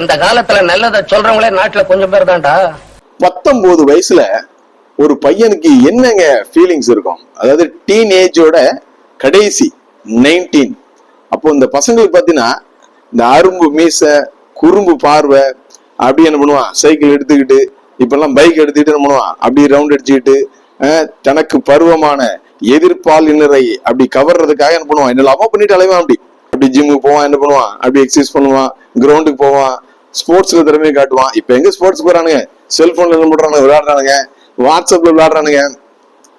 இந்த காலத்துல நல்லதை சொல்றவங்களே நாட்டுல கொஞ்சம் பேர் தான்டா. பத்தொன்பது வயசுல ஒரு பையனுக்கு என்னங்க ஃபீலிங்ஸ் இருக்கும்? அதாவது டீன் ஏஜோட கடைசி நைன்டீன் அப்போ இந்த பசங்களுக்கு பார்த்தீங்கன்னா இந்த அரும்பு மீச குறும்பு பார்வை அப்படி என்ன பண்ணுவான்? சைக்கிள் எடுத்துக்கிட்டு இப்பெல்லாம் பைக் எடுத்துக்கிட்டு என்ன பண்ணுவான்? அப்படி ரவுண்ட் அடிச்சுக்கிட்டு தனக்கு பருவமான எதிர்பாலினரை அப்படி கவர்றதுக்காக என்ன பண்ணுவான்? என்ன லாபம் பண்ணிட்டு அலைவான் அப்படி. அப்படி ஜிம்முக்கு போவான் என்ன பண்ணுவான்? அப்படி எக்ஸசைஸ் பண்ணுவான். கிரவுண்டுக்கு போவான். ஸ்போர்ட்ஸ்ல திறமையை காட்டுவான். இப்ப எங்க ஸ்போர்ட்ஸ் போறானுங்க? செல்போன்ல என்ன பண்றானுங்க விளையாடுறானுங்க வாட்ஸ்அப்ல விளையாடுறானுங்க.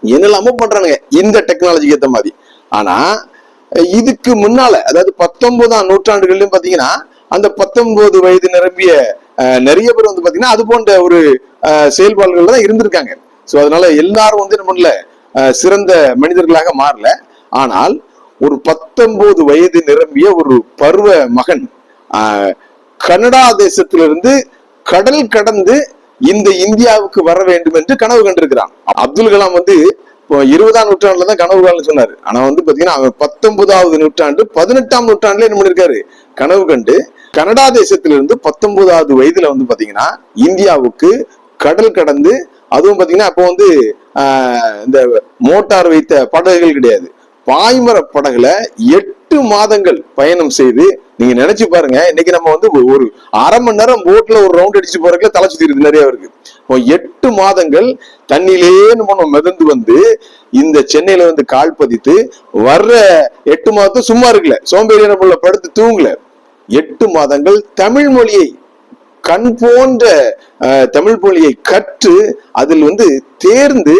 என்னெல்லாமோ பண்றானுங்க. இந்த டெக்னாலஜிக்கு ஏத்த மாதிரி. ஆனா இதுக்கு முன்னால அதாவது பத்தொன்பதாம் நூற்றாண்டுகள்லயும் பாத்தீங்கன்னா அந்த பத்தொன்பது வயது நிரம்பிய நிறைய பேர் வந்து பாத்தீங்கன்னா அது போன்ற ஒரு செயல்பாடுகள் தான் இருந்திருக்காங்க. ஸோ அதனால எல்லாரும் வந்து என்ன பண்ணல? சிறந்த மனிதர்களாக மாறல. ஆனால் ஒரு பத்தொன்பது வயது நிரம்பிய ஒரு பருவ மகன் கனடா தேசத்திலிருந்து கடல் கடந்து இந்த இந்தியாவுக்கு வர வேண்டும் என்று கனவு கண்டிருக்கிறான். அப்துல் கலாம் வந்து இப்போ இருபதாம் நூற்றாண்டுல தான் கனவு காலம் சொன்னாரு. ஆனா வந்து பாத்தீங்கன்னா அவன் பத்தொன்பதாவது நூற்றாண்டு பதினெட்டாம் நூற்றாண்டுல என்ன பண்ணிருக்காரு? கனவு கண்டு கனடா தேசத்திலிருந்து பத்தொன்பதாவது வயதுல வந்து பாத்தீங்கன்னா இந்தியாவுக்கு கடல் கடந்து அதுவும் பாத்தீங்கன்னா அப்போ வந்து ஆஹ், இந்த மோட்டார் வைத்த படகுகள் கிடையாது. பாய்மர படகுல எட்டு எட்டு மாதங்கள் பயணம் செய்து நீங்க நினைச்சு பாருங்க இன்னைக்கு நம்ம வந்து ஒரு- அரை மணி நேரம் போட்ல ஒரு ரவுண்ட் அடிச்சு போறதுல தலை சுத்திருது நிறைய இருக்கு இப்போ எட்டு மாதங்கள் தண்ணியிலேயே நம்ம மிதந்து வந்து இந்த சென்னையில வந்து கால் பதித்து வர்ற எட்டு மாதம் சும்மா இருக்கல சோம்பேறி நம்மள படுத்து தூங்கல. எட்டு மாதங்கள் தமிழ் மொழியை கண் போன்ற தமிழ் மொழியை கற்று அதில் வந்து தேர்ந்து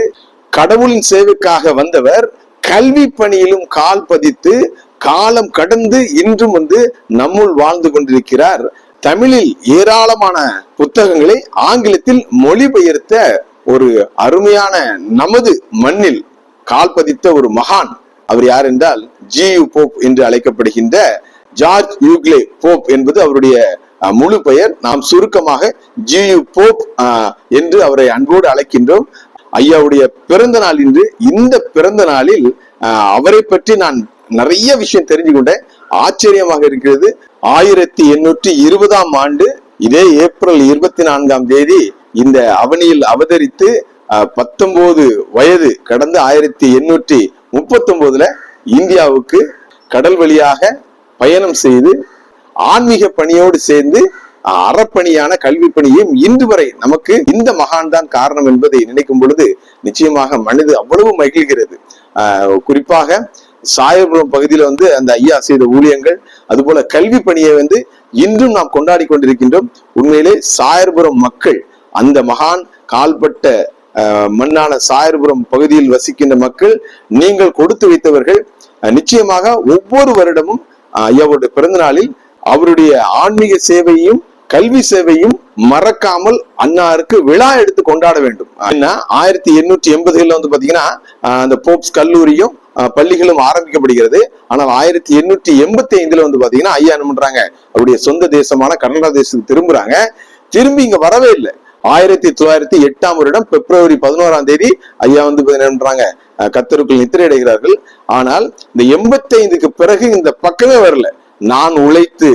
கடவுளின் சேவைக்காக வந்தவர் கல்வி பணியிலும் கால் பதித்து காலம் கடந்து இன்றும் வந்து நம்முள் வாழ்ந்து கொண்டிருக்கிறார். தமிழில் ஏராளமான புத்தகங்களை ஆங்கிலத்தில் மொழிபெயர்த்த ஒரு அருமையான நமது மண்ணில் கால் பதித்த ஒரு மகான். அவர் யார் என்றால் ஜி யு போப் என்று அழைக்கப்படுகின்ற ஜார்ஜ் யூக்லே போப் என்பது அவருடைய முழு பெயர். நாம் சுருக்கமாக ஜி யு போப் என்று அவரை அன்போடு அழைக்கின்றோம். ஐயாவுடைய பிறந்த நாள் இன்று. இந்த பிறந்த நாளில் அஹ், அவரை பற்றி நான் நிறைய விஷயம் தெரிஞ்சு கொண்ட ஆச்சரியமாக இருக்கிறது. ஆயிரத்தி எண்ணூற்றி இருபதாம் ஆண்டு இதே ஏப்ரல் இருபத்தி நான்காம் தேதி இந்த அவனியில் அவதரித்து பத்தொன்பது வயது கடந்த ஆயிரத்தி எண்ணூற்றி முப்பத்தி ஒன்பதுல இந்தியாவுக்கு கடல் வழியாக பயணம் செய்து ஆன்மீக பணியோடு சேர்ந்து அறப்பணியான கல்வி பணியும் இன்று வரை நமக்கு இந்த மகான் தான் காரணம் என்பதை நினைக்கும் பொழுது நிச்சயமாக மனது அவ்வளவு மகிழ்கிறது. குறிப்பாக சாயபுரம் பகுதியில வந்து அந்த ஐயா செய்த ஊழியங்கள் அதுபோல கல்வி பணியை வந்து இன்றும் நாம் கொண்டாடி கொண்டிருக்கின்றோம். உண்மையிலே சாயர்புரம் மக்கள் அந்த மகான் கால்பட்ட மண்ணான சாயர்புரம் பகுதியில் வசிக்கின்ற மக்கள் நீங்கள் கொடுத்து வைத்தவர்கள் நிச்சயமாக ஒவ்வொரு வருடமும் ஐயாவுடைய பிறந்த நாளில் அவருடைய ஆன்மீக சேவையும் கல்வி சேவையும் மறக்காமல் அன்னாருக்கு விழா எடுத்து கொண்டாட வேண்டும். ஏன்னா ஆயிரத்தி எண்ணூற்றி எண்பதுகள்ல வந்து பாத்தீங்கன்னா அந்த போப்ஸ் கல்லூரியும் பள்ளிகளும் ஆரம்பிக்கப்படுகிறது. ஆனால் ஆயிரத்தி எண்ணூற்றி எண்பத்தி ஐந்துல வந்து பாத்தீங்கன்னா ஐயா என்ன பண்றாங்க? அவருடைய சொந்த தேசமான கனடா தேசத்துக்கு திரும்புறாங்க. திரும்பி இங்க வரவே இல்லை. ஆயிரத்தி தொள்ளாயிரத்தி எட்டாம் வருடம் பிப்ரவரி பதினோராம் தேதி ஐயா வந்து பாத்தீங்கன்னா என்ன பண்றாங்க? கத்தருக்குள் நித்திரையடைகிறார்கள். ஆனால் இந்த எண்பத்தைந்துக்கு பிறகு இந்த பக்கமே வரல. நான் உழைத்து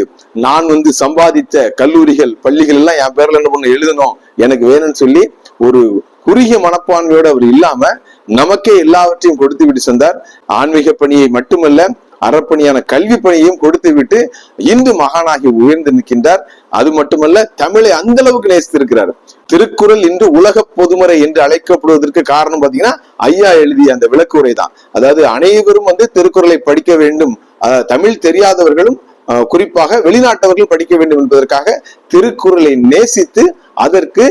நான் வந்து சம்பாதித்த கல்லூரிகள் பள்ளிகள் எல்லாம் என் பேர்ல என்ன பண்ண எழுதணும். எனக்கு வேணும்னு சொல்லி ஒரு குறுகிய மனப்பான்மையோட அவர் இல்லாம நமக்கே எல்லாவற்றையும் கொடுத்து விட்டு சென்றார். ஆன்மீக பணியை மட்டுமல்ல அறப்பணியான கல்வி பணியையும் கொடுத்து விட்டு இந்து மகானாகி உயர்ந்து நிற்கின்றார். அது மட்டுமல்ல தமிழை அந்த அளவுக்கு நேசித்திருக்கிறார். திருக்குறள் இன்று உலக பொதுமறை என்று அழைக்கப்படுவதற்கு காரணம் பாத்தீங்கன்னா ஐயா எழுதிய அந்த விளக்குரை தான் அதாவது அனைவரும் வந்து திருக்குறளை படிக்க வேண்டும். தமிழ் தெரியாதவர்களும் குறிப்பாக வெளிநாட்டவர்கள் படிக்க வேண்டும் என்பதற்காக திருக்குறளை நேசித்து அதற்கு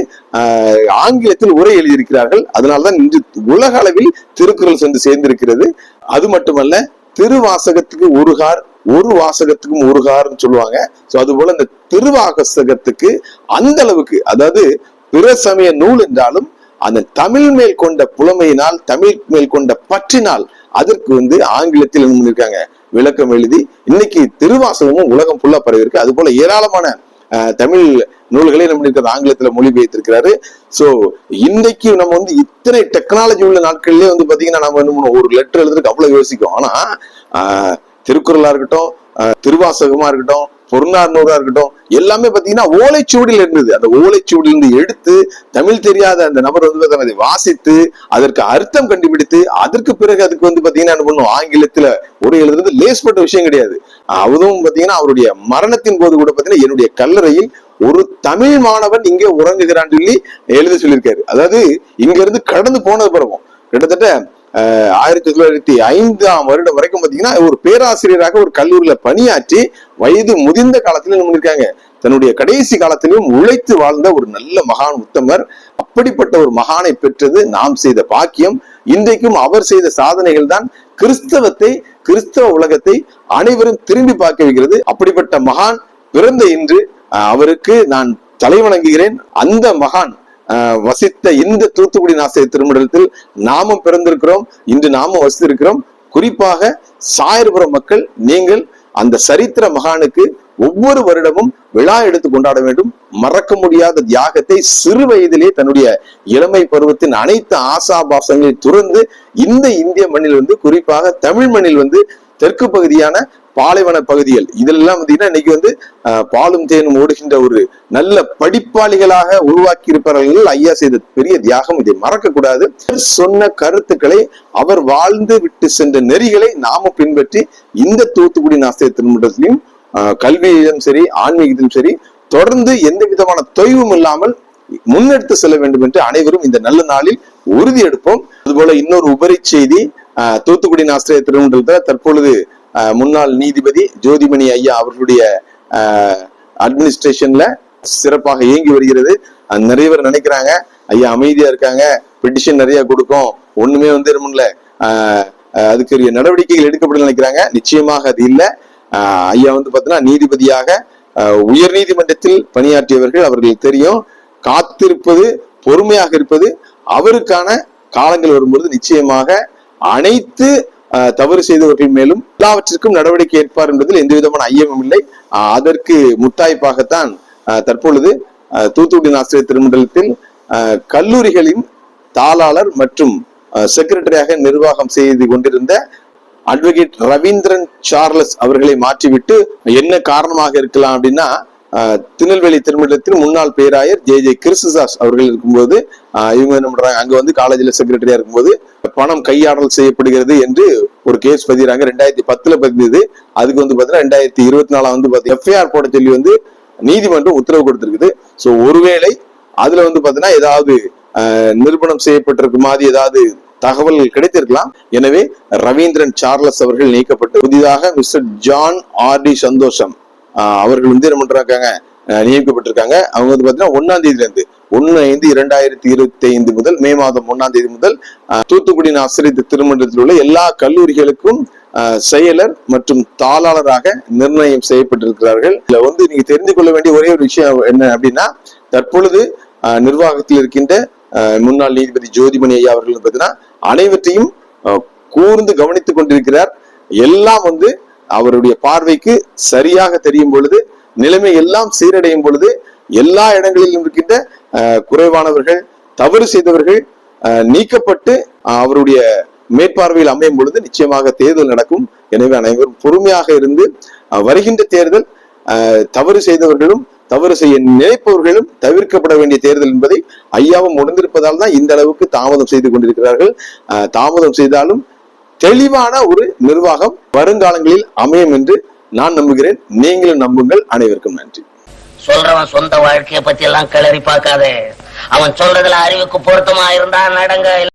ஆங்கிலத்தில் உரை எழுதியிருக்கிறார்கள். அதனால்தான் இன்று உலக அளவில் திருக்குறள் சென்று சேர்ந்திருக்கிறது. அது மட்டுமல்ல திருவாசகத்துக்கு ஒருகார் ஒரு வாசகத்துக்கும் ஒருகார்னு சொல்லுவாங்க. ஸோ அது போல இந்த திருவாசகத்துக்கு அந்த அளவுக்கு அதாவது பிற சமய நூல் என்றாலும் அந்த தமிழ் மேல் கொண்ட புலமையினால் தமிழ் மேல் கொண்ட பற்றினால் அதற்கு வந்து ஆங்கிலத்தில் இருக்காங்க விளக்கம் எழுதி இன்னைக்கு திருவாசகமும் உலகம் ஃபுல்லா பரவி இருக்கு அது போல ஏராளமான தமிழ் நூல்களை நம்ம இருக்கிற ஆங்கிலத்துல மொழிபெயர்த்திருக்கிறாரு. சோ இன்னைக்கு நம்ம வந்து இத்தனை டெக்னாலஜி உள்ள நாட்கள்லயே வந்து பாத்தீங்கன்னா நம்ம என்ன பண்ணுவோம் ஒரு லெட்டர் எழுதுறதுக்கு அவ்வளவு யோசிக்கும். ஆனா ஆஹ், திருக்குறளா இருக்கட்டும் திருவாசகமா இருக்கட்டும் பொருளாதாரா இருக்கட்டும் எல்லாமே பாத்தீங்கன்னா ஓலைச்சுவடியில் இருந்தது. அந்த ஓலைச்சுவடியில் இருந்து எடுத்து தமிழ் தெரியாத அந்த நபர் வந்து அதை வாசித்து அதற்கு அர்த்தம் கண்டுபிடித்து அதற்கு பிறகு அதுக்கு வந்து பாத்தீங்கன்னா என்ன பண்ணும்? ஆங்கிலத்துல உரை எழுதுறது லேஸ்பட்ட விஷயம் கிடையாது. அதுவும் பாத்தீங்கன்னா அவருடைய மரணத்தின் போது கூட பாத்தீங்கன்னா என்னுடைய கல்லறையில் ஒரு தமிழ் மாணவன் இங்கே உறங்குகிறான்னு சொல்லி எழுத சொல்லியிருக்காரு. அதாவது இங்க இருந்து கடந்து போனது பிறகும். கிட்டத்தட்ட ஆயிரத்தி தொள்ளாயிரத்தி ஐந்தாம் வருடம் வரைக்கும் பாத்தீங்கன்னா ஒரு பேராசிரியராக ஒரு கல்லூரியில பணியாற்றி வயது முதிர்ந்த காலத்துல இருக்காங்க தன்னுடைய கடைசி காலத்திலும் உழைத்து வாழ்ந்த ஒரு நல்ல மகான் உத்தமர். அப்படிப்பட்ட ஒரு மகானை பெற்றது நாம் செய்த பாக்கியம். இன்றைக்கும் அவர் செய்த சாதனைகள் தான் கிறிஸ்தவத்தை கிறிஸ்தவ உலகத்தை அனைவரும் திரும்பி பார்க்க வைக்கிறது. அப்படிப்பட்ட மகான் பிறந்த இன்று அவருக்கு நான் தலைவணங்குகிறேன் அந்த மகான் வசித்த இந்த தூத்துக்குடி நாசிய திருமணத்தில் நாமும் பிறந்திருக்கிறோம். இன்று நாமும் வசித்திருக்கிறோம். குறிப்பாக சாயர்புரம் மக்கள் நீங்கள் அந்த சரித்திர மகானுக்கு ஒவ்வொரு வருடமும் விழா எடுத்து கொண்டாட வேண்டும். மறக்க முடியாத தியாகத்தை சிறு வயதிலே தன்னுடைய இளமை பருவத்தின் அனைத்து ஆசாபாசங்களை துறந்து இந்த இந்திய மண்ணில் வந்து குறிப்பாக தமிழ் மண்ணில் வந்து தெற்கு பகுதியான பாலைவன பகுதிகள். இதெல்லாம் பார்த்தீங்கன்னா இன்னைக்கு வந்து அஹ், பாலும் தேனும் ஓடுகின்ற ஒரு நல்ல படிப்பாளிகளாக உருவாக்கி இருப்பவர்கள் ஐயா செய்த பெரிய தியாகம் இதை மறக்க கூடாது சொன்ன கருத்துக்களை அவர் வாழ்ந்து விட்டு சென்ற நெறிகளை நாம பின்பற்றி இந்த தூத்துக்குடி நாஸ்திய திருமணத்திலையும் கல்வியிலும் சரி ஆன்மீகத்திலும் சரி தொடர்ந்து எந்த விதமான தொய்வும் இல்லாமல் முன்னெடுத்து செல்ல வேண்டும் என்று அனைவரும் இந்த நல்ல நாளில் உறுதி எடுப்போம். அதுபோல இன்னொரு உபரி செய்தி தூத்துக்குடி ஆசிரியர் திருமண்டலத்தில் தற்பொழுது முன்னாள் நீதிபதி ஜோதிமணி ஐயா அவர்களுடைய அட்மினிஸ்ட்ரேஷன்ல சிறப்பாக இயங்கி வருகிறது. நிறைய பேர் நினைக்கிறாங்க ஐயா அமைதியா இருக்காங்க பெட்டிஷன் நிறைய கொடுக்கும் ஒண்ணுமே வந்து இல்ல அதுக்குரிய நடவடிக்கைகள் எடுக்கப்படும் நினைக்கிறாங்க. நிச்சயமாக அது இல்லை. ஐயா வந்து பாத்தீங்கன்னா நீதிபதியாக உயர் நீதிமன்றத்தில் பணியாற்றியவர்கள் அவர்களுக்கு தெரியும். காத்திருப்பது பொறுமையாக இருப்பது அவருக்கான காலங்கள் வரும்பொழுது நிச்சயமாக அனைத்து தவறு செய்தவர்கள் மேலும் எல்லாவற்றிற்கும் நடவடிக்கை ஏற்பார் என்பதில் எந்த விதமான ஐயமும் இல்லை. அதற்கு முத்தாய்ப்பாகத்தான் தற்பொழுது தூத்துக்குடி ஆசிரியர் திருமண்டலத்தில் கல்லூரிகளின் தாளாளர் மற்றும் செக்ரட்டரியாக நிர்வாகம் செய்து கொண்டிருந்த அட்வொகேட் ரவீந்திரன் சார்லஸ் அவர்களை மாற்றிவிட்டு என்ன காரணமாக இருக்கலாம் அப்படின்னா திருநெல்வேலி திருமணத்தின் முன்னாள் பேராயர் ஜே ஜே கிறிஸ்துதாஸ் அவர்கள் இருக்கும்போது இவங்க என்ன பண்றாங்க அங்க வந்து காலேஜ்ல செக்ரட்டரியா இருக்கும்போது பணம் கையாடல் செய்யப்படுகிறது என்று ஒரு கேஸ் பதிகிறாங்க. ரெண்டாயிரத்தி பத்துல பதிந்தது. அதுக்கு வந்து பாத்தீங்கன்னா ரெண்டாயிரத்தி இருபத்தி நாலாம் வந்து பாத்தீங்கன்னா எஃப்ஐஆர் போட சொல்லி வந்து நீதிமன்றம் உத்தரவு கொடுத்திருக்குது. சோ ஒருவேளை அதுல வந்து பாத்தீங்கன்னா ஏதாவது நிரூபணம் செய்யப்பட்டிருக்கு மாதிரி ஏதாவது தகவல்கள் கிடைத்திருக்கலாம். எனவே ரவீந்திரன் சார்லஸ் அவர்கள் நீக்கப்பட்டு புதிதாக மிஸ்டர் ஜான் ஆர் டி சந்தோஷம் அவர்கள் வந்து என்ன பண்றாங்க? நியமிக்கப்பட்டிருக்காங்க. அவங்க வந்து பாத்தீங்கன்னா ஒன்னாம் தேதியில இருந்து ஒன்னு ஐந்து இரண்டாயிரத்தி இருபத்தி ஐந்து முதல் மே மாதம் ஒன்னாம் தேதி முதல் தூத்துக்குடி ஆசிரியர் திருமண்டலத்தில் உள்ள எல்லா கல்லூரிகளுக்கும் ஆஹ் செயலர் மற்றும் தாளாளராக நிர்ணயம் செய்யப்பட்டிருக்கிறார்கள். இதுல வந்து நீங்க தெரிந்து கொள்ள வேண்டிய ஒரே ஒரு விஷயம் என்ன அப்படின்னா தற்பொழுது ஆஹ் நிர்வாகத்தில் இருக்கின்ற முன்னாள் நீதிபதி ஜோதிமணி ஐயா அவர்கள் பாத்தீங்கன்னா அனைவற்றையும் கூர்ந்து கவனித்துக் கொண்டிருக்கிறார். எல்லாம் வந்து அவருடைய பார்வைக்கு சரியாக தெரியும் பொழுது நிலைமை எல்லாம் சீரடையும் பொழுது எல்லா இடங்களிலும் இருக்கின்ற குறைவானவர்கள் தவறு செய்தவர்கள் நீக்கப்பட்டு அவருடைய மேற்பார்வையில் அமையும் பொழுது நிச்சயமாக தேர்தல் நடக்கும். எனவே அனைவரும் பொறுமையாக இருந்து வருகின்ற தேர்தல் தவறு செய்தவர்களும் தவறு செய்ய நினைப்பவர்களும் தவிர்க்கப்பட வேண்டிய தேர்தல் என்பதை ஐயாவும் உணர்ந்திருப்பதால் தான் இந்த அளவுக்கு தாமதம் செய்து கொண்டிருக்கிறார்கள். தாமதம் செய்தாலும் தெளிவான ஒரு நிர்வாகம் வருங்காலங்களில் அமையும் என்று நான் நம்புகிறேன். நீங்களும் நம்புங்கள். அனைவருக்கும் நன்றி. சொல்றவன் சொந்த வாழ்க்கையை பத்தி எல்லாம் கிளறி பார்க்காதே. அவன் சொல்றதுல அறிவுக்கு பொருத்தமா இருந்தா நடங்க.